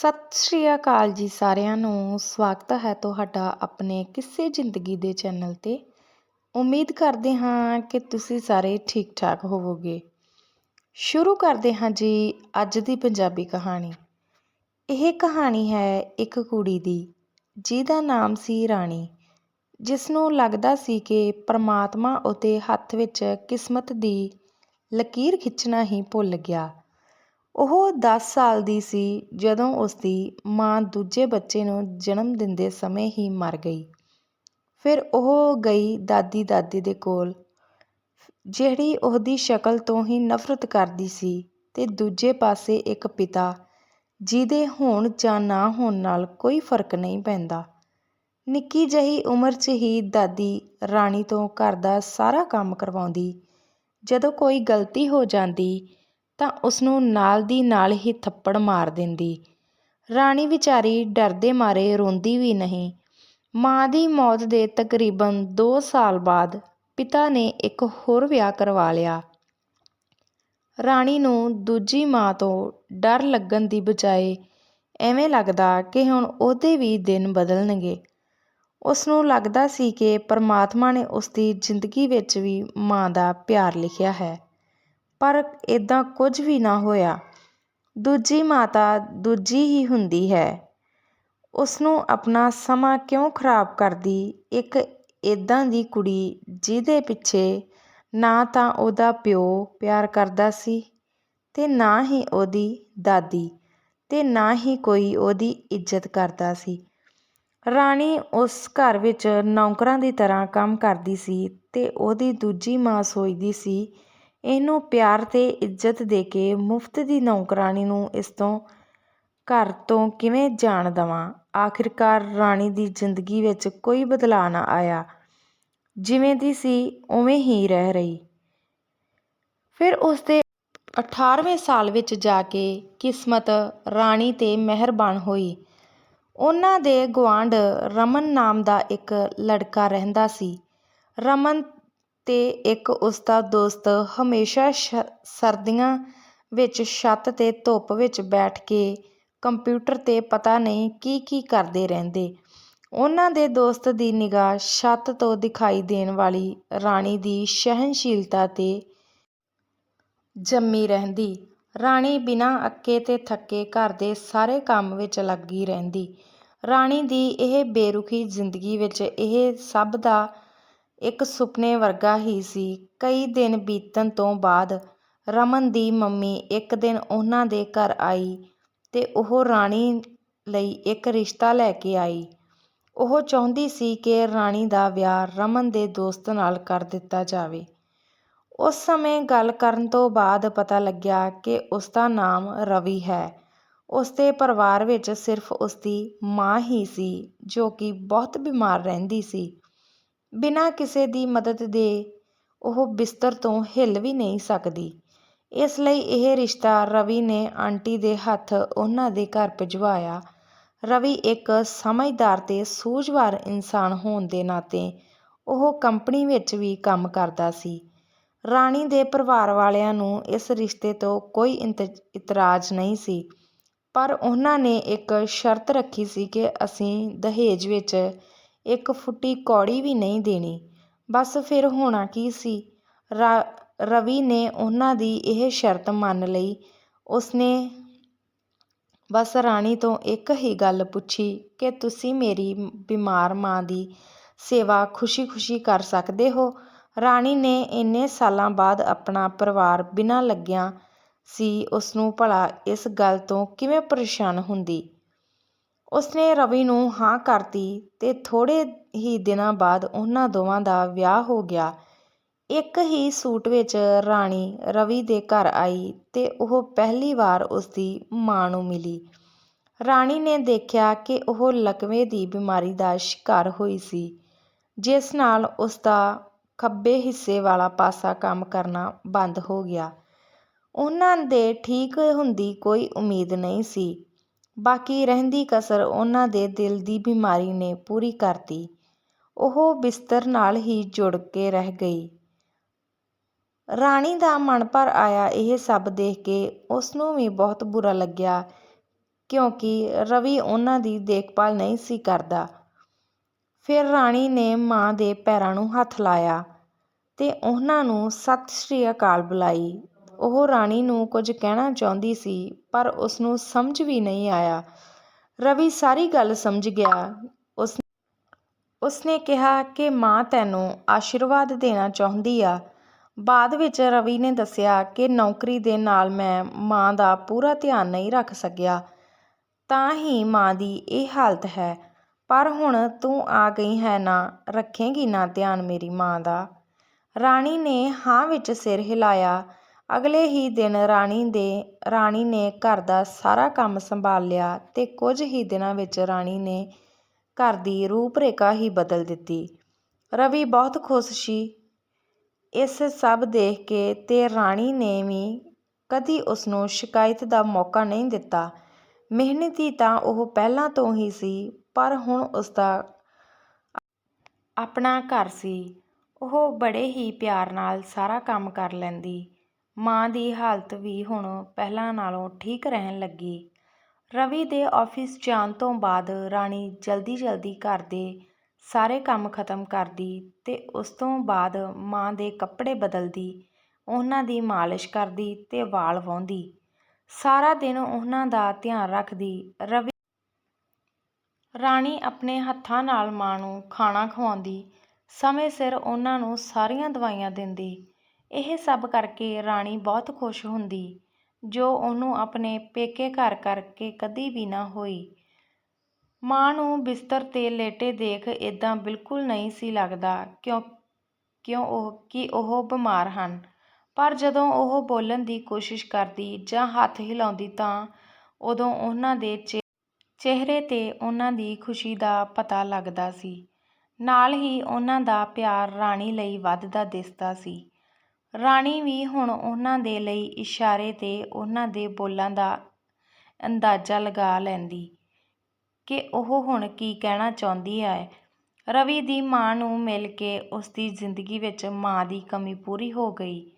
ਸਤਿ ਸ਼੍ਰੀ ਅਕਾਲ ਜੀ ਸਾਰਿਆਂ ਨੂੰ। ਸਵਾਗਤ ਹੈ ਤੁਹਾਡਾ ਆਪਣੇ ਕਿਸੇ ਜ਼ਿੰਦਗੀ ਦੇ ਚੈਨਲ ਤੇ। ਉਮੀਦ ਕਰਦੇ ਹਾਂ ਕਿ ਤੁਸੀਂ ਸਾਰੇ ਠੀਕ ਠਾਕ ਹੋਵੋਗੇ। ਸ਼ੁਰੂ ਕਰਦੇ ਹਾਂ ਜੀ ਅੱਜ ਦੀ ਪੰਜਾਬੀ ਕਹਾਣੀ। ਇਹ ਕਹਾਣੀ ਹੈ ਇੱਕ ਕੁੜੀ ਦੀ, ਜਿਹਦਾ ਨਾਮ ਸੀ ਰਾਣੀ ਜਿਸ ਨੂੰ ਲੱਗਦਾ ਸੀ ਕਿ ਪਰਮਾਤਮਾ ਉਹਦੇ ਹੱਥ ਵਿੱਚ ਕਿਸਮਤ ਦੀ ਲਕੀਰ ਖਿੱਚਣਾ ਹੀ ਭੁੱਲ ਗਿਆ। ਉਹ ਦਸ ਸਾਲ ਦੀ ਸੀ ਜਦੋਂ ਉਸਦੀ ਮਾਂ ਦੂਜੇ ਬੱਚੇ ਨੂੰ ਜਨਮ ਦਿੰਦੇ ਸਮੇਂ ਹੀ ਮਰ ਗਈ। ਫਿਰ ਉਹ ਗਈ ਦਾਦੀ ਦਾਦੀ ਦੇ ਕੋਲ, ਜਿਹੜੀ ਉਹਦੀ ਸ਼ਕਲ ਤੋਂ ਹੀ ਨਫ਼ਰਤ ਕਰਦੀ ਸੀ ਤੇ ਦੂਜੇ ਪਾਸੇ ਇੱਕ ਪਿਤਾ, ਜਿਹਦੇ ਹੋਣ ਜਾਂ ਨਾ ਹੋਣ ਨਾਲ ਕੋਈ ਫ਼ਰਕ ਨਹੀਂ ਪੈਂਦਾ। ਨਿੱਕੀ ਜਿਹੀ ਉਮਰ 'ਚ ਹੀ ਦਾਦੀ ਰਾਣੀ ਤੋਂ ਘਰ ਦਾ ਸਾਰਾ ਕੰਮ ਕਰਵਾਉਂਦੀ। ਜਦੋਂ ਕੋਈ ਗਲਤੀ ਹੋ ਜਾਂਦੀ ਤਾਂ ਉਸਨੂੰ ਨਾਲ ਦੀ ਨਾਲ ਹੀ ਥੱਪੜ ਮਾਰ ਦਿੰਦੀ। ਰਾਣੀ ਵਿਚਾਰੀ ਡਰਦੇ ਮਾਰੇ ਰੋਂਦੀ ਵੀ ਨਹੀਂ। ਮਾਂ ਦੀ ਮੌਤ ਦੇ ਤਕਰੀਬਨ 2 ਸਾਲ ਬਾਅਦ ਪਿਤਾ ਨੇ ਇੱਕ ਹੋਰ ਵਿਆਹ ਕਰਵਾ ਲਿਆ। ਰਾਣੀ ਨੂੰ ਦੂਜੀ ਮਾਂ ਤੋਂ ਡਰ ਲੱਗਣ ਦੀ ਬਜਾਏ ਐਵੇਂ ਲੱਗਦਾ ਕਿ ਹੁਣ ਉਹਦੇ ਵੀ ਦਿਨ ਬਦਲਣਗੇ। ਉਸ ਨੂੰ ਲੱਗਦਾ ਸੀ ਕਿ ਪਰਮਾਤਮਾ ਨੇ ਉਸਦੀ ਜ਼ਿੰਦਗੀ ਵਿੱਚ ਵੀ ਮਾਂ ਦਾ ਪਿਆਰ ਲਿਖਿਆ ਹੈ। ਪਰ ਇੱਦਾਂ ਕੁਝ ਵੀ ਨਾ ਹੋਇਆ। ਦੂਜੀ ਮਾਤਾ ਦੂਜੀ ਹੀ ਹੁੰਦੀ ਹੈ। ਉਸਨੂੰ ਆਪਣਾ ਸਮਾਂ ਕਿਉਂ ਖਰਾਬ ਕਰਦੀ? ਇੱਕ ਇੱਦਾਂ ਦੀ ਕੁੜੀ ਜਿਹਦੇ ਪਿੱਛੇ ਨਾ ਤਾਂ ਉਹਦਾ ਪਿਓ ਪਿਆਰ ਕਰਦਾ ਸੀ ਅਤੇ ਨਾ ਹੀ ਉਹਦੀ ਦਾਦੀ ਅਤੇ ਨਾ ਹੀ ਕੋਈ ਉਹਦੀ ਇੱਜ਼ਤ ਕਰਦਾ ਸੀ। ਰਾਣੀ ਉਸ ਘਰ ਵਿੱਚ ਨੌਕਰਾਂ ਦੀ ਤਰ੍ਹਾਂ ਕੰਮ ਕਰਦੀ ਸੀ ਅਤੇ ਉਹਦੀ ਦੂਜੀ ਮਾਂ ਸੋਚਦੀ ਸੀ ਇਹਨੂੰ ਪਿਆਰ ਤੇ ਇੱਜ਼ਤ ਦੇ ਕੇ ਮੁਫਤ ਦੀ ਨੌਕਰਾਣੀ ਨੂੰ ਇਸ ਤੋਂ ਘਰ ਤੋਂ ਕਿਵੇਂ ਜਾਣ ਦੇਵਾਂ? ਆਖਿਰਕਾਰ ਰਾਣੀ ਦੀ ਜ਼ਿੰਦਗੀ ਵਿੱਚ ਕੋਈ ਬਦਲਾਅ ਨਾ ਆਇਆ। ਜਿਵੇਂ ਦੀ ਸੀ, ਉਵੇਂ ਹੀ ਰਹਿ ਰਹੀ। ਫਿਰ ਉਸ ਦੇ 18ਵੇਂ ਸਾਲ ਵਿੱਚ ਜਾ ਕੇ ਕਿਸਮਤ ਰਾਣੀ ਤੇ ਮਿਹਰਬਾਨ ਹੋਈ। ਉਹਨਾਂ ਦੇ ਗੁਆਂਢ ਰਮਨ ਨਾਮ ਦਾ ਇੱਕ ਲੜਕਾ ਰਹਿੰਦਾ ਸੀ। ਰਮਨ ਤੇ ਇੱਕ ਉਸਦਾ ਦੋਸਤ ਹਮੇਸ਼ਾ ਸ਼ ਸਰਦੀਆਂ ਵਿੱਚ ਛੱਤ ਤੇ ਧੁੱਪ ਵਿੱਚ ਬੈਠ ਕੇ ਕੰਪਿਊਟਰ ਤੇ ਪਤਾ ਨਹੀਂ ਕੀ ਕੀ ਕਰਦੇ ਰਹਿੰਦੇ। ਉਹਨਾਂ ਦੇ ਦੋਸਤ ਦੀ ਨਿਗਾਹ ਛੱਤ ਤੋਂ ਦਿਖਾਈ ਦੇਣ ਵਾਲੀ ਰਾਣੀ ਦੀ ਸਹਿਣਸ਼ੀਲਤਾ ਤੇ ਜੰਮੀ ਰਹਿੰਦੀ। ਰਾਣੀ ਬਿਨਾਂ ਅੱਕੇ ਤੇ ਥੱਕੇ ਘਰ ਦੇ ਸਾਰੇ ਕੰਮ ਵਿੱਚ ਲੱਗੀ ਰਹਿੰਦੀ। ਰਾਣੀ ਦੀ ਇਹ ਬੇਰੁਖੀ ਜ਼ਿੰਦਗੀ ਵਿੱਚ ਇਹ ਸਭ ਦਾ ਇੱਕ ਸੁਪਨੇ ਵਰਗਾ ਹੀ ਸੀ। ਕਈ ਦਿਨ ਬੀਤਣ ਤੋਂ ਬਾਅਦ ਰਮਨ ਦੀ ਮੰਮੀ ਇੱਕ ਦਿਨ ਉਹਨਾਂ ਦੇ ਘਰ ਆਈ ਤੇ ਉਹ ਰਾਣੀ ਲਈ ਇੱਕ ਰਿਸ਼ਤਾ ਲੈ ਕੇ ਆਈ। ਉਹ ਚਾਹੁੰਦੀ ਸੀ ਕਿ ਰਾਣੀ ਦਾ ਵਿਆਹ ਰਮਨ ਦੇ ਦੋਸਤ ਨਾਲ ਕਰ ਦਿੱਤਾ ਜਾਵੇ। ਉਸ ਸਮੇਂ ਗੱਲ ਕਰਨ ਤੋਂ ਬਾਅਦ ਪਤਾ ਲੱਗਿਆ ਕਿ ਉਸਦਾ ਨਾਮ ਰਵੀ ਹੈ। ਉਸਦੇ ਪਰਿਵਾਰ ਵਿੱਚ ਸਿਰਫ ਉਸਦੀ ਮਾਂ ਹੀ ਸੀ, ਜੋ ਕਿ ਬਹੁਤ ਬਿਮਾਰ ਰਹਿੰਦੀ ਸੀ। ਬਿਨਾਂ ਕਿਸੇ ਦੀ ਮਦਦ ਦੇ ਉਹ ਬਿਸਤਰ ਤੋਂ ਹਿੱਲ ਵੀ ਨਹੀਂ ਸਕਦੀ। ਇਸ ਲਈ ਇਹ ਰਿਸ਼ਤਾ ਰਵੀ ਨੇ ਆਂਟੀ ਦੇ ਹੱਥ ਉਹਨਾਂ ਦੇ ਘਰ ਭਿਜਵਾਇਆ। ਰਵੀ ਇੱਕ ਸਮਝਦਾਰ ਤੇ ਸੂਝਵਾਨ ਇਨਸਾਨ ਹੋਣ ਦੇ ਨਾਤੇ ਉਹ ਕੰਪਨੀ ਵਿੱਚ ਵੀ ਕੰਮ ਕਰਦਾ ਸੀ। ਰਾਣੀ ਦੇ ਪਰਿਵਾਰ ਵਾਲਿਆਂ ਨੂੰ ਇਸ ਰਿਸ਼ਤੇ ਤੋਂ ਕੋਈ ਇਤਰਾਜ਼ ਨਹੀਂ ਸੀ। ਪਰ ਉਹਨਾਂ ਨੇ ਇੱਕ ਸ਼ਰਤ ਰੱਖੀ ਸੀ ਕਿ ਅਸੀਂ ਦਹੇਜ ਵਿੱਚ ਇੱਕ ਫੁੱਟੀ ਕੌੜੀ ਵੀ ਨਹੀਂ ਦੇਣੀ। ਬਸ ਫਿਰ ਹੋਣਾ ਕੀ ਸੀ? ਰਾ, ਰਵੀ ਨੇ ਉਹਨਾਂ ਦੀ ਇਹ ਸ਼ਰਤ ਮੰਨ ਲਈ। ਉਸਨੇ ਬਸ ਰਾਣੀ ਤੋਂ ਇੱਕ ਹੀ ਗੱਲ ਪੁੱਛੀ ਕਿ ਤੁਸੀਂ ਮੇਰੀ ਬਿਮਾਰ ਮਾਂ ਦੀ ਸੇਵਾ ਖੁਸ਼ੀ-ਖੁਸ਼ੀ ਕਰ ਸਕਦੇ ਹੋ? ਰਾਣੀ ਨੇ ਇੰਨੇ ਸਾਲਾਂ ਬਾਅਦ ਆਪਣਾ ਪਰਿਵਾਰ ਬਿਨਾਂ ਲੱਗਿਆਂ ਸੀ ਉਸਨੂੰ ਭਲਾ ਇਸ ਗੱਲ ਤੋਂ ਕਿਵੇਂ ਪਰੇਸ਼ਾਨ ਹੁੰਦੀ? ਉਸਨੇ ਰਵੀ ਨੂੰ ਹਾਂ ਕਰਤੀ ਤੇ ਥੋੜੇ ਹੀ ਦਿਨਾਂ ਬਾਅਦ ਉਹਨਾਂ ਦੋਵਾਂ ਦਾ ਵਿਆਹ ਹੋ ਗਿਆ। ਇੱਕ ਹੀ ਸੂਟ ਵਿੱਚ ਰਾਣੀ ਰਵੀ ਦੇ ਘਰ ਆਈ ਤੇ ਉਹ ਪਹਿਲੀ ਵਾਰ ਉਸਦੀ ਮਾਂ ਨੂੰ ਮਿਲੀ। ਰਾਣੀ ਨੇ ਦੇਖਿਆ ਕਿ ਉਹ ਲਕਵੇ ਦੀ ਬਿਮਾਰੀ ਦਾ ਸ਼ਿਕਾਰ ਹੋਈ ਸੀ, ਜਿਸ ਨਾਲ ਉਸਦਾ ਖੱਬੇ ਹਿੱਸੇ ਵਾਲਾ ਪਾਸਾ ਕੰਮ ਕਰਨਾ ਬੰਦ ਹੋ ਗਿਆ। ਉਹਨਾਂ ਦੇ ਠੀਕ ਹੁੰਦੀ ਕੋਈ ਉਮੀਦ ਨਹੀਂ ਸੀ। ਬਾਕੀ ਰਹਿੰਦੀ ਕਸਰ ਉਹਨਾਂ ਦੇ ਦਿਲ ਦੀ ਬਿਮਾਰੀ ਨੇ ਪੂਰੀ ਕਰਤੀ ਉਹ ਬਿਸਤਰ ਨਾਲ ਹੀ ਜੁੜ ਕੇ ਰਹਿ ਗਈ ਰਾਣੀ ਦਾ ਮਨ ਭਰ ਆਇਆ ਇਹ ਸਭ ਦੇਖ ਕੇ ਉਸਨੂੰ ਵੀ ਬਹੁਤ ਬੁਰਾ ਲੱਗਿਆ, ਕਿਉਂਕਿ ਰਵੀ ਉਹਨਾਂ ਦੀ ਦੇਖਭਾਲ ਨਹੀਂ ਸੀ ਕਰਦਾ। ਫਿਰ ਰਾਣੀ ਨੇ ਮਾਂ ਦੇ ਪੈਰਾਂ ਨੂੰ ਹੱਥ ਲਾਇਆ ਤੇ ਉਹਨਾਂ ਨੂੰ ਸਤਿ ਸ੍ਰੀ ਅਕਾਲ ਬੁਲਾਈ। ਉਹ ਰਾਣੀ ਨੂੰ ਕੁਝ ਕਹਿਣਾ ਚਾਹੁੰਦੀ ਸੀ, ਪਰ ਉਸਨੂੰ ਸਮਝ ਵੀ ਨਹੀਂ ਆਇਆ। ਰਵੀ ਸਾਰੀ ਗੱਲ ਸਮਝ ਗਿਆ। ਉਸਨੇ ਕਿਹਾ ਕਿ ਮਾਂ ਤੈਨੂੰ ਆਸ਼ੀਰਵਾਦ ਦੇਣਾ ਚਾਹੁੰਦੀ ਆ। ਬਾਅਦ ਵਿੱਚ ਰਵੀ ਨੇ ਦੱਸਿਆ ਕਿ ਨੌਕਰੀ ਦੇ ਨਾਲ ਮੈਂ ਮਾਂ ਦਾ ਪੂਰਾ ਧਿਆਨ ਨਹੀਂ ਰੱਖ ਸਕਿਆ ਤਾਂ ਹੀ ਮਾਂ ਦੀ ਇਹ ਹਾਲਤ ਹੈ। ਪਰ ਹੁਣ ਤੂੰ ਆ ਗਈ ਹੈ ਨਾ, ਰੱਖੇਂਗੀ ਨਾ ਧਿਆਨ ਮੇਰੀ ਮਾਂ ਦਾ। ਰਾਣੀ ਨੇ ਹਾਂ ਵਿੱਚ ਸਿਰ ਹਿਲਾਇਆ। ਅਗਲੇ ਹੀ ਦਿਨ ਰਾਣੀ ਦੇ, ਰਾਣੀ ਨੇ ਘਰ ਦਾ ਸਾਰਾ ਕੰਮ ਸੰਭਾਲ ਲਿਆ ਅਤੇ ਕੁਝ ਹੀ ਦਿਨਾਂ ਵਿੱਚ ਰਾਣੀ ਨੇ ਘਰ ਦੀ ਰੂਪ-ਰੇਖਾ ਹੀ ਬਦਲ ਦਿੱਤੀ। ਰਵੀ ਬਹੁਤ ਖੁਸ਼ ਸੀ ਇਸ ਸਭ ਦੇਖ ਕੇ ਤੇ ਰਾਣੀ ਨੇ ਵੀ ਕਦੀ ਉਸਨੂੰ ਸ਼ਿਕਾਇਤ ਦਾ ਮੌਕਾ ਨਹੀਂ ਦਿੱਤਾ। ਮਿਹਨਤੀ ਤਾਂ ਉਹ ਪਹਿਲਾਂ ਤੋਂ ਹੀ ਸੀ, ਪਰ ਹੁਣ ਉਸਦਾ ਆਪਣਾ ਘਰ ਸੀ। ਉਹ ਬੜੇ ਹੀ ਪਿਆਰ ਨਾਲ ਸਾਰਾ ਕੰਮ ਕਰ ਲੈਂਦੀ। ਮਾਂ ਦੀ ਹਾਲਤ ਵੀ ਹੁਣ ਪਹਿਲਾਂ ਨਾਲੋਂ ਠੀਕ ਰਹਿਣ ਲੱਗੀ। ਰਵੀ ਦੇ ਆਫਿਸ ਜਾਣ ਤੋਂ ਬਾਅਦ ਰਾਣੀ ਜਲਦੀ-ਜਲਦੀ ਘਰ ਦੇ ਸਾਰੇ ਕੰਮ ਖਤਮ ਕਰਦੀ ਤੇ ਉਸ ਤੋਂ ਬਾਅਦ ਮਾਂ ਦੇ ਕੱਪੜੇ ਬਦਲਦੀ, ਉਹਨਾਂ ਦੀ ਮਾਲਿਸ਼ ਕਰਦੀ ਤੇ ਵਾਲ ਵਾਹੁੰਦੀ। ਸਾਰਾ ਦਿਨ ਉਹਨਾਂ ਦਾ ਧਿਆਨ ਰੱਖਦੀ। ਰਵੀ ਰਾਣੀ ਆਪਣੇ ਹੱਥਾਂ ਨਾਲ ਮਾਂ ਨੂੰ ਖਾਣਾ ਖਵਾਉਂਦੀ, ਸਮੇਂ ਸਿਰ ਉਹਨਾਂ ਨੂੰ ਸਾਰੀਆਂ ਦਵਾਈਆਂ ਦਿੰਦੀ। ਇਹ ਸਭ ਕਰਕੇ ਰਾਣੀ ਬਹੁਤ ਖੁਸ਼ ਹੁੰਦੀ, ਜੋ ਉਹਨੂੰ ਆਪਣੇ ਪੇਕੇ ਘਰ ਕਰਕੇ ਕਦੀ ਵੀ ਨਾ ਹੋਈ। ਮਾਂ ਨੂੰ ਬਿਸਤਰ ਤੇ ਲੇਟੇ ਦੇਖ ਏਦਾਂ ਬਿਲਕੁਲ ਨਹੀਂ ਸੀ ਲੱਗਦਾ ਕਿਉਂ ਕਿਉਂ ਉਹ, ਕਿ ਉਹ ਬਿਮਾਰ ਹਨ ਪਰ ਜਦੋਂ ਉਹ ਬੋਲਣ ਦੀ ਕੋਸ਼ਿਸ਼ ਕਰਦੀ ਜਾਂ ਹੱਥ ਹਿਲਾਉਂਦੀ ਤਾਂ ਉਦੋਂ ਉਹਨਾਂ ਦੇ ਚਿਹਰੇ ਤੇ ਉਹਨਾਂ ਦੀ ਖੁਸ਼ੀ ਦਾ ਪਤਾ ਲੱਗਦਾ ਸੀ। ਨਾਲ ਹੀ ਉਹਨਾਂ ਦਾ ਪਿਆਰ ਰਾਣੀ ਲਈ ਵੱਧਦਾ ਦਿਸਦਾ ਸੀ। ਰਾਣੀ ਵੀ ਹੁਣ ਉਹਨਾਂ ਦੇ ਲਈ ਇਸ਼ਾਰੇ ਤੇ ਉਹਨਾਂ ਦੇ ਬੋਲਾਂ ਦਾ ਅੰਦਾਜ਼ਾ ਲਗਾ ਲੈਂਦੀ ਕਿ ਉਹ ਹੁਣ ਕੀ ਕਹਿਣਾ ਚਾਹੁੰਦੀ ਹੈ ਰਵੀ ਦੀ ਮਾਂ ਨੂੰ ਮਿਲ ਕੇ ਉਸਦੀ ਜ਼ਿੰਦਗੀ ਵਿੱਚ ਮਾਂ ਦੀ ਕਮੀ ਪੂਰੀ ਹੋ ਗਈ।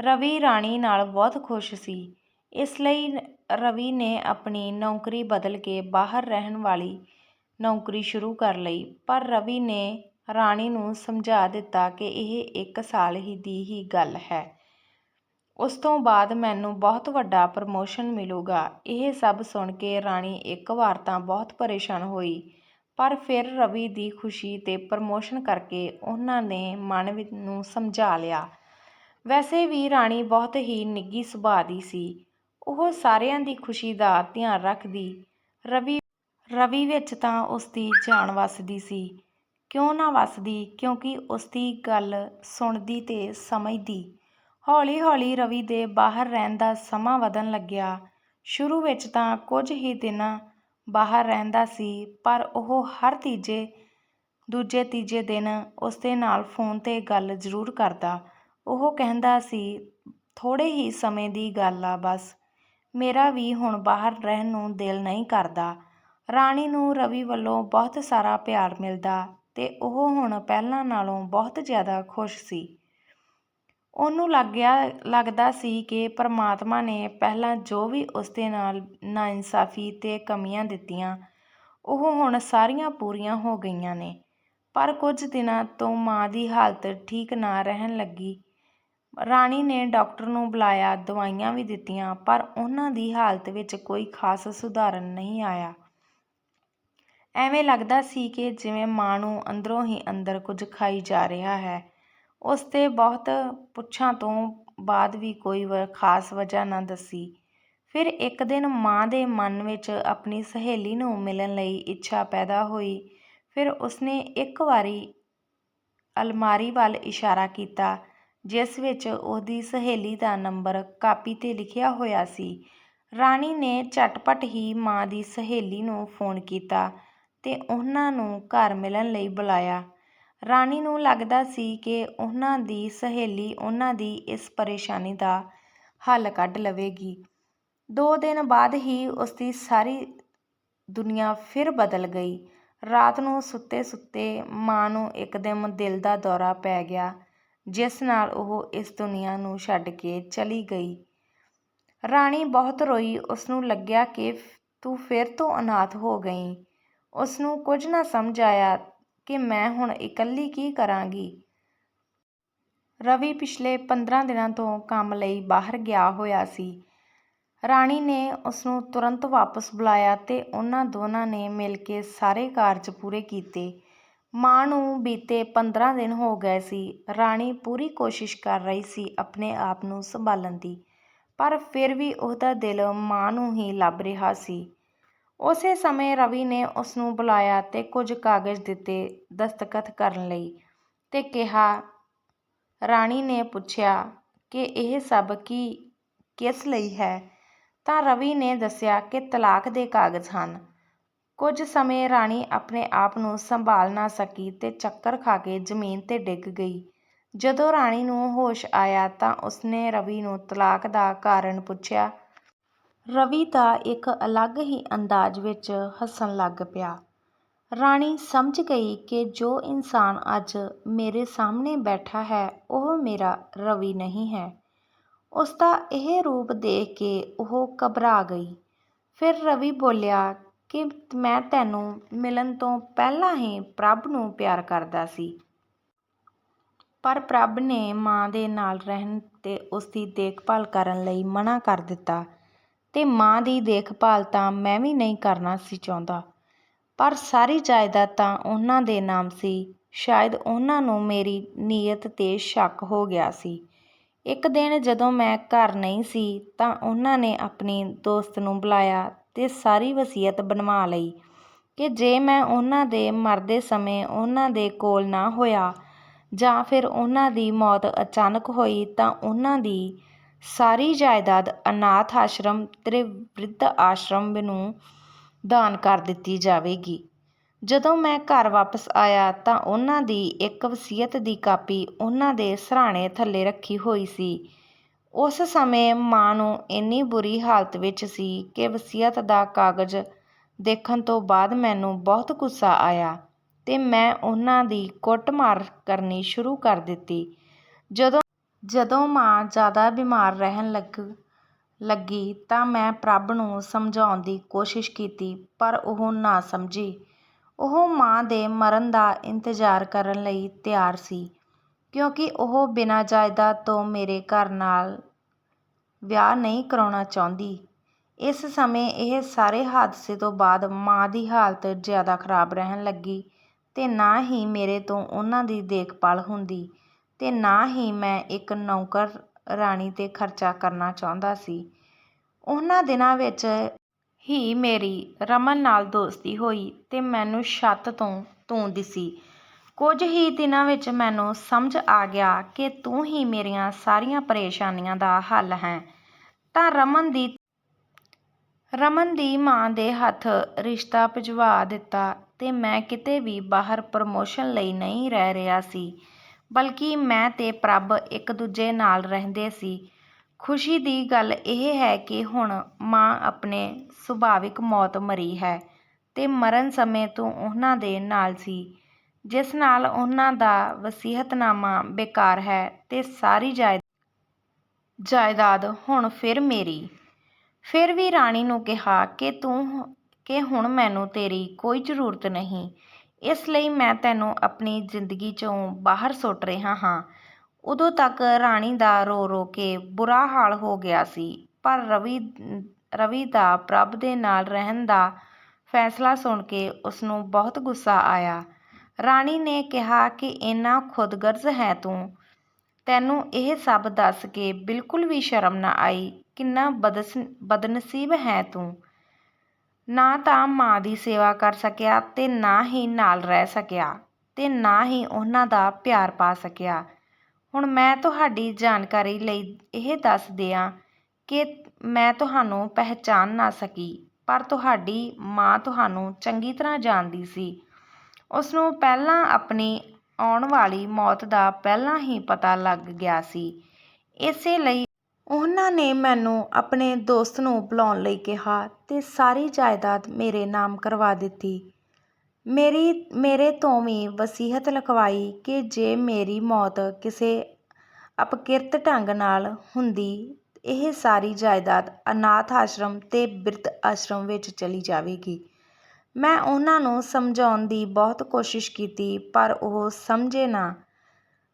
ਰਵੀ ਰਾਣੀ ਨਾਲ ਬਹੁਤ ਖੁਸ਼ ਸੀ। ਇਸ ਲਈ ਰਵੀ ਨੇ ਆਪਣੀ ਨੌਕਰੀ ਬਦਲ ਕੇ ਬਾਹਰ ਰਹਿਣ ਵਾਲੀ ਨੌਕਰੀ ਸ਼ੁਰੂ ਕਰ ਲਈ ਪਰ ਰਵੀ ਨੇ ਰਾਣੀ ਨੂੰ ਸਮਝਾ ਦਿੱਤਾ ਕਿ ਇਹ ਇੱਕ ਸਾਲ ਹੀ ਦੀ ਹੀ ਗੱਲ ਹੈ। ਉਸ ਤੋਂ ਬਾਅਦ ਮੈਨੂੰ ਬਹੁਤ ਵੱਡਾ ਪ੍ਰਮੋਸ਼ਨ ਮਿਲੂਗਾ। ਇਹ ਸਭ ਸੁਣ ਕੇ ਰਾਣੀ ਇੱਕ ਵਾਰ ਤਾਂ ਬਹੁਤ ਪਰੇਸ਼ਾਨ ਹੋਈ, ਪਰ ਫਿਰ ਰਵੀ ਦੀ ਖੁਸ਼ੀ ਤੇ ਪ੍ਰਮੋਸ਼ਨ ਕਰਕੇ ਉਹਨਾਂ ਨੇ ਮਨ ਨੂੰ ਸਮਝਾ ਲਿਆ। ਵੈਸੇ ਵੀ ਰਾਣੀ ਬਹੁਤ ਹੀ ਨਿੱਘੀ ਸੁਭਾਅ ਦੀ ਸੀ। ਉਹ ਸਾਰਿਆਂ ਦੀ ਖੁਸ਼ੀ ਦਾ ਧਿਆਨ ਰੱਖਦੀ। ਰਵੀ ਵਿੱਚ ਤਾਂ ਉਸਦੀ ਜਾਨ ਵੱਸਦੀ ਸੀ। ਕਿਉਂ ਨਾ ਵੱਸਦੀ ਕਿਉਂਕਿ ਉਸਦੀ ਗੱਲ ਸੁਣਦੀ ਤੇ ਸਮਝਦੀ। ਹੌਲੀ-ਹੌਲੀ ਰਵੀ ਦੇ ਬਾਹਰ ਰਹਿਣ ਦਾ ਸਮਾਂ ਵਧਣ ਲੱਗਿਆ। ਸ਼ੁਰੂ ਵਿੱਚ ਤਾਂ ਕੁਝ ਹੀ ਦਿਨ ਬਾਹਰ ਰਹਿੰਦਾ ਸੀ, ਪਰ ਉਹ ਹਰ ਤੀਜੇ ਦੂਜੇ-ਤੀਜੇ ਦਿਨ ਉਸਦੇ ਨਾਲ ਫੋਨ ਤੇ ਗੱਲ ਜ਼ਰੂਰ ਕਰਦਾ। ਉਹ ਕਹਿੰਦਾ ਸੀ ਥੋੜੇ ਹੀ ਸਮੇਂ ਦੀ ਗੱਲ ਆ ਬਸ ਮੇਰਾ ਵੀ ਹੁਣ ਬਾਹਰ ਰਹਿਣ ਨੂੰ ਦਿਲ ਨਹੀਂ ਕਰਦਾ। ਰਾਣੀ ਨੂੰ ਰਵੀ ਵੱਲੋਂ ਬਹੁਤ ਸਾਰਾ ਪਿਆਰ ਮਿਲਦਾ ਤੇ ਉਹ ਹੁਣ ਪਹਿਲਾਂ ਨਾਲੋਂ ਬਹੁਤ ਜ਼ਿਆਦਾ ਖੁਸ਼ ਸੀ। ਉਹਨੂੰ ਲੱਗਿਆ ਲੱਗਦਾ ਸੀ ਕਿ ਪਰਮਾਤਮਾ ਨੇ ਪਹਿਲਾਂ ਜੋ ਵੀ ਉਸ ਦੇ ਨਾਲ ਨਾਇੰਸਾਫੀ ਤੇ ਕਮੀਆਂ ਦਿੱਤੀਆਂ ਉਹ ਹੁਣ ਸਾਰੀਆਂ ਪੂਰੀਆਂ ਹੋ ਗਈਆਂ ਨੇ। ਪਰ ਕੁਝ ਦਿਨਾਂ ਤੋਂ ਮਾਂ ਦੀ ਹਾਲਤ ਠੀਕ ਨਾ ਰਹਿਣ ਲੱਗੀ। ਰਾਣੀ ਨੇ ਡਾਕਟਰ ਨੂੰ ਬੁਲਾਇਆ, ਦਵਾਈਆਂ ਵੀ ਦਿੱਤੀਆਂ ਪਰ ਉਹਨਾਂ ਦੀ ਹਾਲਤ ਵਿੱਚ ਕੋਈ ਖਾਸ ਸੁਧਾਰਨ ਨਹੀਂ ਆਇਆ। ਐਵੇਂ ਲੱਗਦਾ ਸੀ ਕਿ ਜਿਵੇਂ ਮਾਂ ਨੂੰ ਅੰਦਰੋਂ ਹੀ ਅੰਦਰ ਕੁਝ ਖਾਈ ਜਾ ਰਿਹਾ ਹੈ। ਉਸ 'ਤੇ ਬਹੁਤ ਪੁੱਛਾਂ ਤੋਂ ਬਾਅਦ ਵੀ ਕੋਈ ਵ, ਖਾਸ ਵਜ੍ਹਾ ਨਾ ਦੱਸੀ। ਫਿਰ ਇੱਕ ਦਿਨ ਮਾਂ ਦੇ ਮਨ ਵਿੱਚ ਆਪਣੀ ਸਹੇਲੀ ਨੂੰ ਮਿਲਣ ਲਈ ਇੱਛਾ ਪੈਦਾ ਹੋਈ। ਫਿਰ ਉਸਨੇ ਇੱਕ ਵਾਰੀ ਅਲਮਾਰੀ ਵੱਲ ਇਸ਼ਾਰਾ ਕੀਤਾ, ਜਿਸ ਵਿੱਚ ਉਹਦੀ ਸਹੇਲੀ ਦਾ ਨੰਬਰ ਕਾਪੀ ਤੇ ਲਿਖਿਆ ਹੋਇਆ ਸੀ। ਰਾਣੀ ਨੇ ਝਟਪਟ ਹੀ ਮਾਂ ਦੀ ਸਹੇਲੀ ਨੂੰ ਫੋਨ ਕੀਤਾ ਤੇ ਉਹਨਾਂ ਨੂੰ ਘਰ ਮਿਲਣ ਲਈ ਬੁਲਾਇਆ। ਰਾਣੀ ਨੂੰ ਲੱਗਦਾ ਸੀ ਕਿ ਉਹਨਾਂ ਦੀ ਸਹੇਲੀ ਉਹਨਾਂ ਦੀ ਇਸ ਪਰੇਸ਼ਾਨੀ ਦਾ ਹੱਲ ਕੱਢ ਲਵੇਗੀ। ਦੋ ਦਿਨ ਬਾਅਦ ਹੀ ਉਸਦੀ ਸਾਰੀ ਦੁਨੀਆ ਫਿਰ ਬਦਲ ਗਈ। ਰਾਤ ਨੂੰ ਸੁੱਤੇ-ਸੁੱਤੇ ਮਾਂ ਨੂੰ ਇੱਕਦਮ ਦਿਲ ਦਾ ਦੌਰਾ ਪੈ ਗਿਆ, ਜਿਸ ਨਾਲ ਉਹ ਇਸ ਦੁਨੀਆ ਨੂੰ ਛੱਡ ਕੇ ਚਲੀ ਗਈ। ਰਾਣੀ ਬਹੁਤ ਰੋਈ। ਉਸਨੂੰ ਲੱਗਿਆ ਕਿ ਤੂੰ ਫਿਰ ਤੋਂ ਅਨਾਥ ਹੋ ਗਈ ਉਸ ਨੂੰ ਕੁਝ ਨਾ ਸਮਝ ਆਇਆ ਕਿ ਮੈਂ ਹੁਣ ਇਕੱਲੀ ਕੀ ਕਰਾਂਗੀ। ਰਵੀ ਪਿਛਲੇ 15 ਦਿਨਾਂ ਤੋਂ ਕੰਮ ਲਈ ਬਾਹਰ ਗਿਆ ਹੋਇਆ ਸੀ। ਰਾਣੀ ਨੇ ਉਸ ਨੂੰ ਤੁਰੰਤ ਵਾਪਸ ਬੁਲਾਇਆ ਤੇ ਉਹਨਾਂ ਦੋਨਾਂ ਨੇ ਮਿਲ ਕੇ ਸਾਰੇ ਕਾਰਜ ਪੂਰੇ ਕੀਤੇ। ਮਾਂ ਨੂੰ ਬੀਤੇ 15 ਦਿਨ ਹੋ ਗਏ ਸੀ। ਰਾਣੀ ਪੂਰੀ ਕੋਸ਼ਿਸ਼ ਕਰ ਰਹੀ ਸੀ ਆਪਣੇ ਆਪ ਨੂੰ ਸੰਭਾਲਣ ਦੀ, ਪਰ ਫਿਰ ਵੀ ਉਹਦਾ ਦਿਲ ਮਾਂ ਨੂੰ ਹੀ ਲੱਭ ਰਿਹਾ ਸੀ। ਉਸੇ ਸਮੇਂ ਰਵੀ ਨੇ ਉਸ ਨੂੰ ਬੁਲਾਇਆ ਤੇ ਕੁਝ ਕਾਗਜ਼ ਦਿੱਤੇ ਦਸਤਖਤ ਕਰਨ ਲਈ ਤੇ ਕਿਹਾ, ਰਾਣੀ ਨੇ ਪੁੱਛਿਆ ਕਿ ਇਹ ਸਭ ਕੀ, ਕਿਸ ਲਈ ਹੈ? ਤਾਂ ਰਵੀ ਨੇ ਦੱਸਿਆ ਕਿ ਤਲਾਕ ਦੇ ਕਾਗਜ਼ ਹਨ। ਕੁਝ ਸਮੇਂ ਰਾਣੀ ਆਪਣੇ ਆਪ ਨੂੰ ਸੰਭਾਲ ਨਾ ਸਕੀ ਤੇ ਚੱਕਰ ਖਾ ਕੇ ਜ਼ਮੀਨ ਤੇ ਡਿੱਗ ਗਈ। ਜਦੋਂ ਰਾਣੀ ਨੂੰ ਹੋਸ਼ ਆਇਆ ਤਾਂ ਉਸਨੇ ਰਵੀ ਨੂੰ ਤਲਾਕ ਦਾ ਕਾਰਨ ਪੁੱਛਿਆ ਰਵੀ ਤਾਂ ਇੱਕ ਅਲੱਗ ਹੀ ਅੰਦਾਜ਼ ਵਿੱਚ ਹੱਸਣ ਲੱਗ ਪਿਆ। ਰਾਣੀ ਸਮਝ ਗਈ ਕਿ ਜੋ ਇਨਸਾਨ ਅੱਜ ਮੇਰੇ ਸਾਹਮਣੇ ਬੈਠਾ ਹੈ, ਉਹ ਮੇਰਾ ਰਵੀ ਨਹੀਂ ਹੈ। ਉਸ ਦਾ ਇਹ ਰੂਪ ਦੇਖ ਕੇ ਉਹ ਘਬਰਾ ਗਈ। ਫਿਰ ਰਵੀ ਬੋਲਿਆ ਕਿ ਮੈਂ ਤੈਨੂੰ ਮਿਲਣ ਤੋਂ ਪਹਿਲਾਂ ਹੀ ਪ੍ਰਭ ਨੂੰ ਪਿਆਰ ਕਰਦਾ ਸੀ। ਪਰ ਪ੍ਰਭ ਨੇ ਮਾਂ ਦੇ ਨਾਲ ਰਹਿਣ ਤੇ ਉਸ ਦੀ ਦੇਖਭਾਲ ਕਰਨ ਲਈ ਮਨਾ ਕਰ ਦਿੱਤਾ। ਅਤੇ ਮਾਂ ਦੀ ਦੇਖਭਾਲ ਤਾਂ ਮੈਂ ਵੀ ਨਹੀਂ ਕਰਨਾ ਸੀ ਚਾਹੁੰਦਾ। ਪਰ ਸਾਰੀ ਜਾਇਦਾਦ ਤਾਂ ਉਹਨਾਂ ਦੇ ਨਾਮ ਸੀ। ਸ਼ਾਇਦ ਉਹਨਾਂ ਨੂੰ ਮੇਰੀ ਨੀਅਤ ਤੇ ਸ਼ੱਕ ਹੋ ਗਿਆ ਸੀ। ਇੱਕ ਦਿਨ ਜਦੋਂ ਮੈਂ ਘਰ ਨਹੀਂ ਸੀ ਤਾਂ ਉਹਨਾਂ ਨੇ ਆਪਣੀ ਦੋਸਤ ਨੂੰ ਬੁਲਾਇਆ ਅਤੇ ਸਾਰੀ ਵਸੀਅਤ ਬਣਵਾ ਲਈ ਕਿ ਜੇ ਮੈਂ ਉਹਨਾਂ ਦੇ ਮਰਦੇ ਸਮੇਂ ਉਹਨਾਂ ਦੇ ਕੋਲ ਨਾ ਹੋਇਆ ਜਾਂ ਫਿਰ ਉਹਨਾਂ ਦੀ ਮੌਤ ਅਚਾਨਕ ਹੋਈ ਤਾਂ ਉਹਨਾਂ ਦੀ ਸਾਰੀ ਜਾਇਦਾਦ ਅਨਾਥ ਆਸ਼ਰਮ ਤੇ ਬਿਰਧ ਆਸ਼ਰਮ ਨੂੰ ਦਾਨ ਕਰ ਦਿੱਤੀ ਜਾਵੇਗੀ। ਜਦੋਂ ਮੈਂ ਘਰ ਵਾਪਸ ਆਇਆ ਤਾਂ ਉਹਨਾਂ ਦੀ ਇੱਕ ਵਸੀਅਤ ਦੀ ਕਾਪੀ ਉਹਨਾਂ ਦੇ ਸਰਾਣੇ ਥੱਲੇ ਰੱਖੀ ਹੋਈ ਸੀ। ਉਸ ਸਮੇਂ ਮਾਂ ਨੂੰ ਇੰਨੀ ਬੁਰੀ ਹਾਲਤ ਵਿੱਚ ਸੀ ਕਿ ਵਸੀਅਤ ਦਾ ਕਾਗਜ਼ ਦੇਖਣ ਤੋਂ ਬਾਅਦ ਮੈਨੂੰ ਬਹੁਤ ਗੁੱਸਾ ਆਇਆ ਅਤੇ ਮੈਂ ਉਹਨਾਂ ਦੀ ਕੁੱਟਮਾਰ ਕਰਨੀ ਸ਼ੁਰੂ ਕਰ ਦਿੱਤੀ। ਜਦੋਂ ਜਦੋਂ ਮਾਂ ਜ਼ਿਆਦਾ ਬਿਮਾਰ ਰਹਿਣ ਲੱਗ, ਲੱਗੀ ਤਾਂ ਮੈਂ ਪ੍ਰਭ ਨੂੰ ਸਮਝਾਉਣ ਦੀ ਕੋਸ਼ਿਸ਼ ਕੀਤੀ, ਪਰ ਉਹ ਨਾ ਸਮਝੀ। ਉਹ ਮਾਂ ਦੇ ਮਰਨ ਦਾ ਇੰਤਜ਼ਾਰ ਕਰਨ ਲਈ ਤਿਆਰ ਸੀ, ਕਿਉਂਕਿ ਉਹ ਬਿਨਾਂ ਜਾਇਦਾਦ ਤੋਂ ਮੇਰੇ ਘਰ ਨਾਲ ਵਿਆਹ ਨਹੀਂ ਕਰਾਉਣਾ ਚਾਹੁੰਦੀ। ਇਸ ਸਮੇਂ ਇਹ ਸਾਰੇ ਹਾਦਸੇ ਤੋਂ ਬਾਅਦ ਮਾਂ ਦੀ ਹਾਲਤ ਜ਼ਿਆਦਾ ਖਰਾਬ ਰਹਿਣ ਲੱਗੀ ਤੇ ਨਾ ਹੀ ਮੇਰੇ ਤੋਂ ਉਹਨਾਂ ਦੀ ਦੇਖਭਾਲ ਹੁੰਦੀ। ਤੇ ਨਾ ਹੀ ਮੈਂ ਇੱਕ ਨੌਕਰ ਰਾਣੀ ਤੇ ਖਰਚਾ ਕਰਨਾ ਚਾਹੁੰਦਾ ਸੀ। ਉਹਨਾਂ ਦਿਨਾਂ ਵਿੱਚ ਹੀ ਮੇਰੀ ਰਮਨ ਨਾਲ ਦੋਸਤੀ ਹੋਈ ਅਤੇ ਮੈਨੂੰ ਛੱਤ ਤੋਂ ਤੂੰ ਦਿਸੀ। ਕੁਝ ਹੀ ਦਿਨਾਂ ਵਿੱਚ ਮੈਨੂੰ ਸਮਝ ਆ ਗਿਆ ਕਿ ਤੂੰ ਹੀ ਮੇਰੀਆਂ ਸਾਰੀਆਂ ਪਰੇਸ਼ਾਨੀਆਂ ਦਾ ਹੱਲ ਹੈ। ਤਾਂ ਰਮਨ ਦੀ ਰਮਨ ਦੀ ਮਾਂ ਦੇ ਹੱਥ ਰਿਸ਼ਤਾ ਭਿਜਵਾ ਦਿੱਤਾ ਅਤੇ ਮੈਂ ਕਿਤੇ ਵੀ ਬਾਹਰ ਪ੍ਰਮੋਸ਼ਨ ਲਈ ਨਹੀਂ ਰਹਿ ਰਿਹਾ ਸੀ। ਬਲਕਿ ਮੈਂ ਤੇ ਪ੍ਰਭ ਇੱਕ ਦੂਜੇ ਨਾਲ ਰਹਿੰਦੇ ਸੀ। ਖੁਸ਼ੀ ਦੀ ਗੱਲ ਇਹ ਹੈ ਕਿ ਹੁਣ ਮਾਂ ਆਪਣੇ ਸੁਭਾਵਿਕ ਮੌਤ ਮਰੀ ਹੈ ਤੇ ਮਰਨ ਸਮੇਂ ਤੂੰ ਉਹਨਾਂ ਦੇ ਨਾਲ ਸੀ, ਜਿਸ ਨਾਲ ਉਹਨਾਂ ਦਾ ਵਸੀਅਤਨਾਮਾ ਬੇਕਾਰ ਹੈ ਤੇ ਸਾਰੀ ਜਾਇਦਾਦ ਹੁਣ ਫਿਰ ਮੇਰੀ। ਫਿਰ ਵੀ ਰਾਣੀ ਨੂੰ ਕਿਹਾ ਕਿ ਤੂੰ, ਕਿ ਹੁਣ ਮੈਨੂੰ ਤੇਰੀ ਕੋਈ ਜ਼ਰੂਰਤ ਨਹੀਂ। ਇਸ ਲਈ ਮੈਂ ਤੈਨੂੰ ਆਪਣੀ ਜ਼ਿੰਦਗੀ ਚੋਂ ਬਾਹਰ ਸੁੱਟ ਰਿਹਾ ਹਾਂ। ਉਦੋਂ ਤੱਕ ਰਾਣੀ ਦਾ ਰੋ ਰੋ ਕੇ ਬੁਰਾ ਹਾਲ ਹੋ ਗਿਆ ਸੀ, ਪਰ ਰਵੀ ਰਵੀ ਦਾ ਪ੍ਰਭ ਦੇ ਨਾਲ ਰਹਿਣ ਦਾ ਫੈਸਲਾ ਸੁਣ ਕੇ ਉਸ ਨੂੰ ਬਹੁਤ ਗੁੱਸਾ ਆਇਆ। ਰਾਣੀ ਨੇ ਕਿਹਾ ਕਿ ਇੰਨਾ ਖੁਦਗਰਜ਼ ਹੈ ਤੂੰ। ਤੈਨੂੰ ਇਹ ਸਭ ਦੱਸ ਕੇ ਬਿਲਕੁਲ ਵੀ ਸ਼ਰਮ ਨਾ ਆਈ। ਕਿੰਨਾ ਬਦਸ, ਬਦਨਸੀਬ ਹੈ ਤੂੰ। ਨਾ ਤਾਂ ਮਾਂ ਦੀ ਸੇਵਾ ਕਰ ਸਕਿਆ ਤੇ ਨਾ ਹੀ ਨਾਲ ਰਹਿ ਸਕਿਆ ਤੇ ਨਾ ਹੀ ਉਹਨਾਂ ਦਾ ਪਿਆਰ ਪਾ ਸਕਿਆ। ਹੁਣ ਮੈਂ ਤੁਹਾਡੀ ਜਾਣਕਾਰੀ ਲਈ ਇਹ ਦੱਸ ਦਿਆਂ ਕਿ ਮੈਂ ਤੁਹਾਨੂੰ ਪਹਿਚਾਨ ਨਾ ਸਕੀ, ਪਰ ਤੁਹਾਡੀ ਮਾਂ ਤੁਹਾਨੂੰ ਚੰਗੀ ਤਰ੍ਹਾਂ ਜਾਣਦੀ ਸੀ। ਉਸ ਨੂੰ ਪਹਿਲਾਂ ਆਪਣੀ ਆਉਣ ਵਾਲੀ ਮੌਤ ਦਾ ਪਹਿਲਾਂ ਹੀ ਪਤਾ ਲੱਗ ਗਿਆ ਸੀ। ਇਸੇ ਲਈ ਉਹਨਾਂ ਨੇ ਮੈਨੂੰ ਆਪਣੇ ਦੋਸਤ ਨੂੰ ਬੁਲਾਉਣ ਲਈ ਕਿਹਾ ਅਤੇ ਸਾਰੀ ਜਾਇਦਾਦ ਮੇਰੇ ਨਾਮ ਕਰਵਾ ਦਿੱਤੀ। ਮੇਰੀ, ਮੇਰੇ ਤੋਂ ਵੀ ਵਸੀਅਤ ਲਿਖਵਾਈ ਕਿ ਜੇ ਮੇਰੀ ਮੌਤ ਕਿਸੇ ਅਪਕਿਰਤ ਢੰਗ ਨਾਲ ਹੁੰਦੀ, ਇਹ ਸਾਰੀ ਜਾਇਦਾਦ ਅਨਾਥ ਆਸ਼ਰਮ ਅਤੇ ਬਿਰਧ ਆਸ਼ਰਮ ਵਿੱਚ ਚਲੀ ਜਾਵੇਗੀ। ਮੈਂ ਉਹਨਾਂ ਨੂੰ ਸਮਝਾਉਣ ਦੀ ਬਹੁਤ ਕੋਸ਼ਿਸ਼ ਕੀਤੀ, ਪਰ ਉਹ ਸਮਝੇ ਨਾ।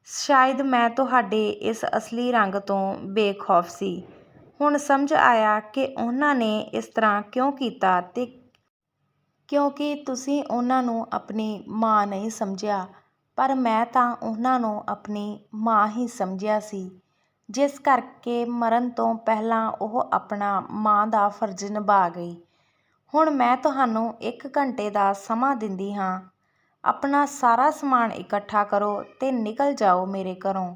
ਸ਼ਾਇਦ ਮੈਂ ਤੁਹਾਡੇ ਇਸ ਅਸਲੀ ਰੰਗ ਤੋਂ ਬੇਖੌਫ ਸੀ। ਹੁਣ ਸਮਝ ਆਇਆ ਕਿ ਉਹਨਾਂ ਨੇ ਇਸ ਤਰ੍ਹਾਂ ਕਿਉਂ ਕੀਤਾ ਤੇ ਕਿਉਂਕਿ ਤੁਸੀਂ ਉਹਨਾਂ ਨੂੰ ਆਪਣੀ ਮਾਂ ਨਹੀਂ ਸਮਝਿਆ, ਪਰ ਮੈਂ ਤਾਂ ਉਹਨਾਂ ਨੂੰ ਆਪਣੀ ਮਾਂ ਹੀ ਸਮਝਿਆ ਸੀ। ਜਿਸ ਕਰਕੇ ਮਰਨ ਤੋਂ ਪਹਿਲਾਂ ਉਹ ਆਪਣਾ ਮਾਂ ਦਾ ਫਰਜ਼ ਨਿਭਾ ਗਈ। ਹੁਣ ਮੈਂ ਤੁਹਾਨੂੰ ਇੱਕ ਘੰਟੇ ਦਾ ਸਮਾਂ ਦਿੰਦੀ ਹਾਂ। ਆਪਣਾ ਸਾਰਾ ਸਮਾਨ ਇਕੱਠਾ ਕਰੋ ਤੇ ਨਿਕਲ ਜਾਓ ਮੇਰੇ ਘਰੋਂ।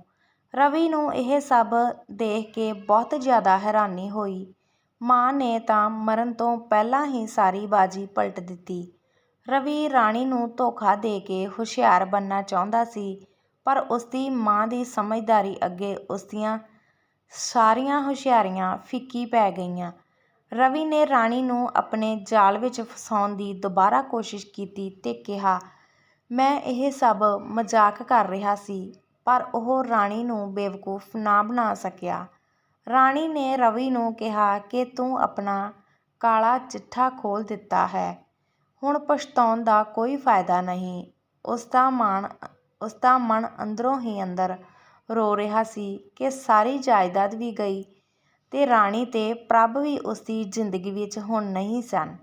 ਰਵੀ ਨੂੰ ਇਹ ਸਭ ਦੇਖ ਕੇ ਬਹੁਤ ਜ਼ਿਆਦਾ ਹੈਰਾਨੀ ਹੋਈ। ਮਾਂ ਨੇ ਤਾਂ ਮਰਨ ਤੋਂ ਪਹਿਲਾਂ ਹੀ ਸਾਰੀ ਬਾਜੀ ਪਲਟ ਦਿੱਤੀ। ਰਵੀ ਰਾਣੀ ਨੂੰ ਧੋਖਾ ਦੇ ਕੇ ਹੁਸ਼ਿਆਰ ਬਣਨਾ ਚਾਹੁੰਦਾ ਸੀ, ਪਰ ਉਸਦੀ ਮਾਂ ਦੀ ਸਮਝਦਾਰੀ ਅੱਗੇ ਉਸਦੀਆਂ ਸਾਰੀਆਂ ਹੁਸ਼ਿਆਰੀਆਂ ਫਿੱਕੀ ਪੈ ਗਈਆਂ। ਰਵੀ ਨੇ ਰਾਣੀ ਨੂੰ ਆਪਣੇ ਜਾਲ ਵਿੱਚ ਫਸਾਉਣ ਦੀ ਦੁਬਾਰਾ ਕੋਸ਼ਿਸ਼ ਕੀਤੀ ਤੇ ਕਿਹਾ ਮੈਂ ਇਹ ਸਭ ਮਜ਼ਾਕ ਕਰ ਰਿਹਾ ਸੀ, ਪਰ ਉਹ ਰਾਣੀ ਨੂੰ ਬੇਵਕੂਫ ਨਾ ਬਣਾ ਸਕਿਆ। ਰਾਣੀ ਨੇ ਰਵੀ ਨੂੰ ਕਿਹਾ ਕਿ ਤੂੰ ਆਪਣਾ ਕਾਲਾ ਚਿੱਠਾ ਖੋਲ੍ਹ ਦਿੱਤਾ ਹੈ। ਹੁਣ ਪਛਤਾਉਣ ਦਾ ਕੋਈ ਫਾਇਦਾ ਨਹੀਂ। ਉਸਦਾ ਮਨ ਉਸਦਾ ਮਨ ਅੰਦਰੋਂ ਹੀ ਅੰਦਰ ਰੋ ਰਿਹਾ ਸੀ ਕਿ ਸਾਰੀ ਜਾਇਦਾਦ ਵੀ ਗਈ ਤੇ ਰਾਣੀ ਤੇ ਪ੍ਰਭ ਵੀ ਉਸਦੀ ਜ਼ਿੰਦਗੀ ਵਿੱਚ ਹੁਣ ਨਹੀਂ ਸਨ।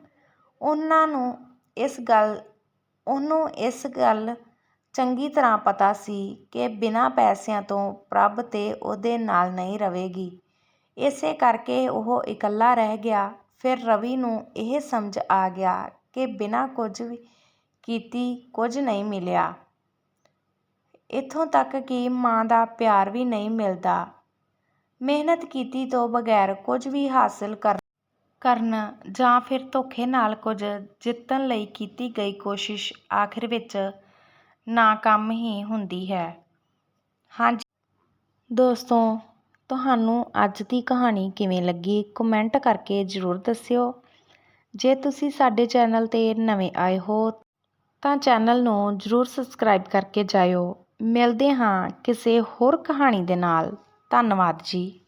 ਉਹਨਾਂ ਨੂੰ ਇਸ ਗੱਲ ਉਹਨੂੰ ਇਸ ਗੱਲ ਚੰਗੀ ਤਰ੍ਹਾਂ ਪਤਾ ਸੀ ਕਿ ਬਿਨਾਂ ਪੈਸਿਆਂ ਤੋਂ ਪ੍ਰਭ ਤਾਂ ਉਹਦੇ ਨਾਲ ਨਹੀਂ ਰਵੇਗੀ ਇਸੇ ਕਰਕੇ ਉਹ ਇਕੱਲਾ ਰਹਿ ਗਿਆ। ਫਿਰ ਰਵੀ ਨੂੰ ਇਹ ਸਮਝ ਆ ਗਿਆ ਕਿ ਬਿਨਾਂ ਕੁਝ ਵੀ ਕੀਤੀ ਕੁਝ ਨਹੀਂ ਮਿਲਿਆ। ਇੱਥੋਂ ਤੱਕ ਕਿ ਮਾਂ ਦਾ ਪਿਆਰ ਵੀ ਨਹੀਂ ਮਿਲਦਾ। ਮਿਹਨਤ ਕੀਤੀ ਤੋਂ ਬਗੈਰ ਕੁਝ ਵੀ ਹਾਸਲ ਕਰ ਕਰਨ ਜਾਂ ਫਿਰ ਧੋਖੇ ਨਾਲ ਕੁਝ ਜਿੱਤਣ ਲਈ ਕੀਤੀ ਗਈ ਕੋਸ਼ਿਸ਼ ਆਖਿਰ ਵਿੱਚ ਨਾਕਾਮ ਹੀ ਹੁੰਦੀ ਹੈ। ਹਾਂਜੀ। ਦੋਸਤੋ, ਤੁਹਾਨੂੰ ਅੱਜ ਦੀ ਕਹਾਣੀ ਕਿਵੇਂ ਲੱਗੀ ਕਮੈਂਟ ਕਰਕੇ ਜ਼ਰੂਰ ਦੱਸਿਓ। ਜੇ ਤੁਸੀਂ ਸਾਡੇ ਚੈਨਲ ਤੇ ਨਵੇਂ ਆਏ ਹੋ, ਤਾਂ ਚੈਨਲ ਨੂੰ ਜ਼ਰੂਰ ਸਬਸਕ੍ਰਾਈਬ ਕਰਕੇ ਜਾਇਓ। ਮਿਲਦੇ ਹਾਂ ਕਿਸੇ ਹੋਰ ਕਹਾਣੀ ਦੇ ਨਾਲ। ਧੰਨਵਾਦ ਜੀ।